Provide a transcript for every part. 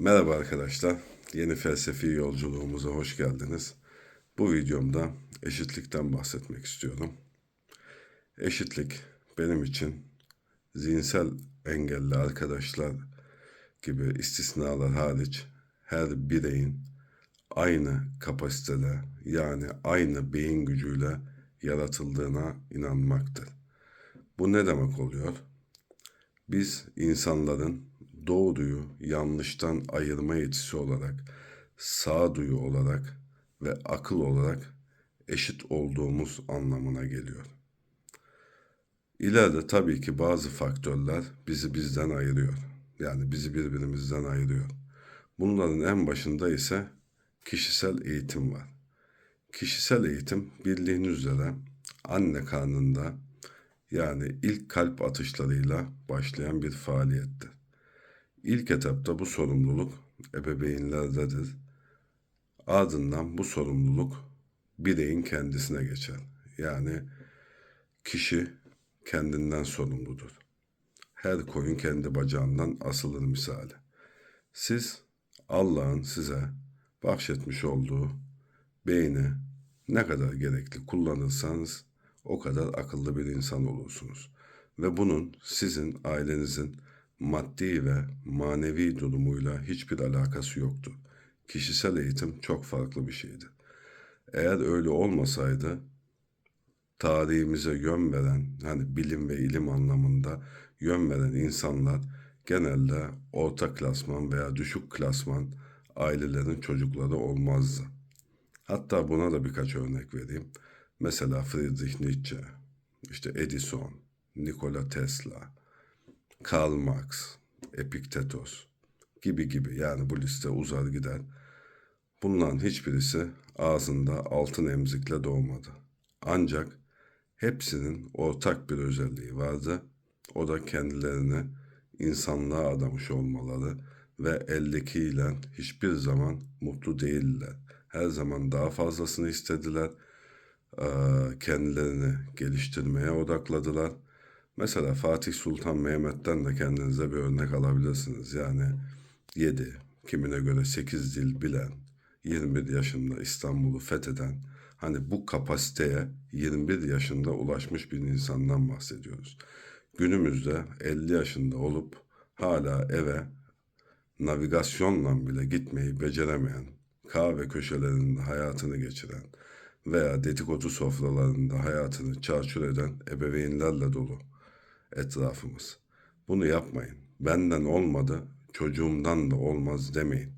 Merhaba arkadaşlar. Yeni felsefi yolculuğumuza hoş geldiniz. Bu videomda eşitlikten bahsetmek istiyorum. Eşitlik benim için zihinsel engelli arkadaşlar gibi istisnalar hariç her bireyin aynı kapasitede yani aynı beyin gücüyle yaratıldığına inanmaktır. Bu ne demek oluyor? Biz insanların doğruyu yanlıştan ayırma yetisi olarak, sağduyu olarak ve akıl olarak eşit olduğumuz anlamına geliyor. İleride tabii ki bazı faktörler bizi bizden ayırıyor. Yani bizi birbirimizden ayırıyor. Bunların en başında ise kişisel eğitim var. Kişisel eğitim bildiğiniz üzere anne karnında yani ilk kalp atışlarıyla başlayan bir faaliyettir. İlk etapta bu sorumluluk ebeveynlerdedir. Ardından bu sorumluluk bireyin kendisine geçer. Yani kişi kendinden sorumludur. Her koyun kendi bacağından asılır misali. Siz Allah'ın size bahşetmiş olduğu beyni ne kadar gerekli kullanırsanız o kadar akıllı bir insan olursunuz. Ve bunun sizin ailenizin maddi ve manevi durumuyla hiçbir alakası yoktu. Kişisel eğitim çok farklı bir şeydi. Eğer öyle olmasaydı tarihimize yön veren, hani bilim ve ilim anlamında yön veren insanlar genelde orta klasman veya düşük klasman ailelerin çocukları olmazdı. Hatta buna da birkaç örnek vereyim. Mesela Friedrich Nietzsche, işte Edison, Nikola Tesla, Karl Marx, Epiktetos gibi gibi yani bu liste uzar gider. Bunların hiçbirisi ağzında altın emzikle doğmadı. Ancak hepsinin ortak bir özelliği vardı. O da kendilerini insanlığa adamış olmaları ve eldekiyle hiçbir zaman mutlu değiller. Her zaman daha fazlasını istediler. Kendilerini geliştirmeye odakladılar Mesela Fatih Sultan Mehmet'ten de kendinize bir örnek alabilirsiniz. Yani 7, kimine göre 8 dil bilen, 21 yaşında İstanbul'u fetheden, hani bu kapasiteye 21 yaşında ulaşmış bir insandan bahsediyoruz. Günümüzde 50 yaşında olup hala eve navigasyonla bile gitmeyi beceremeyen, kahve köşelerinde hayatını geçiren veya dedikodu sofralarında hayatını çarçur eden ebeveynlerle dolu etrafımız. Bunu yapmayın. Benden olmadı, çocuğumdan da olmaz demeyin.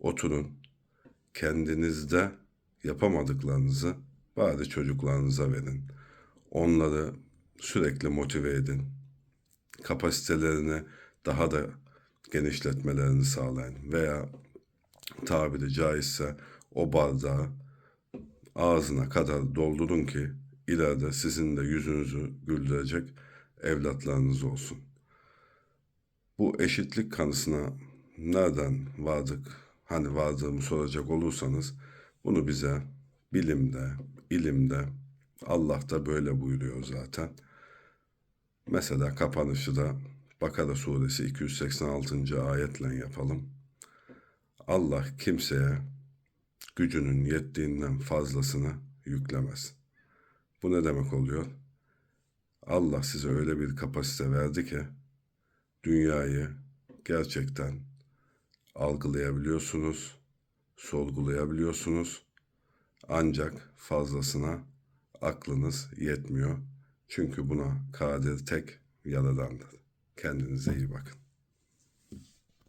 Oturun, kendinizde yapamadıklarınızı bari çocuklarınıza verin. Onları sürekli motive edin. Kapasitelerini daha da genişletmelerini sağlayın. Veya tabiri caizse o bardağı ağzına kadar doldurun ki ileride sizin de yüzünüzü güldürecek evlatlarınız olsun. Bu eşitlik kanısına nereden vardık, hani vardığımı soracak olursanız bunu bize bilimde, ilimde, Allah da böyle buyuruyor zaten. Mesela kapanışı da Bakara suresi 286. ayetle yapalım. Allah kimseye gücünün yettiğinden fazlasını yüklemez. Bu ne demek oluyor? Allah size öyle bir kapasite verdi ki dünyayı gerçekten algılayabiliyorsunuz, sorgulayabiliyorsunuz. Ancak fazlasına aklınız yetmiyor. Çünkü buna kadir tek yaradandır. Kendinize iyi bakın.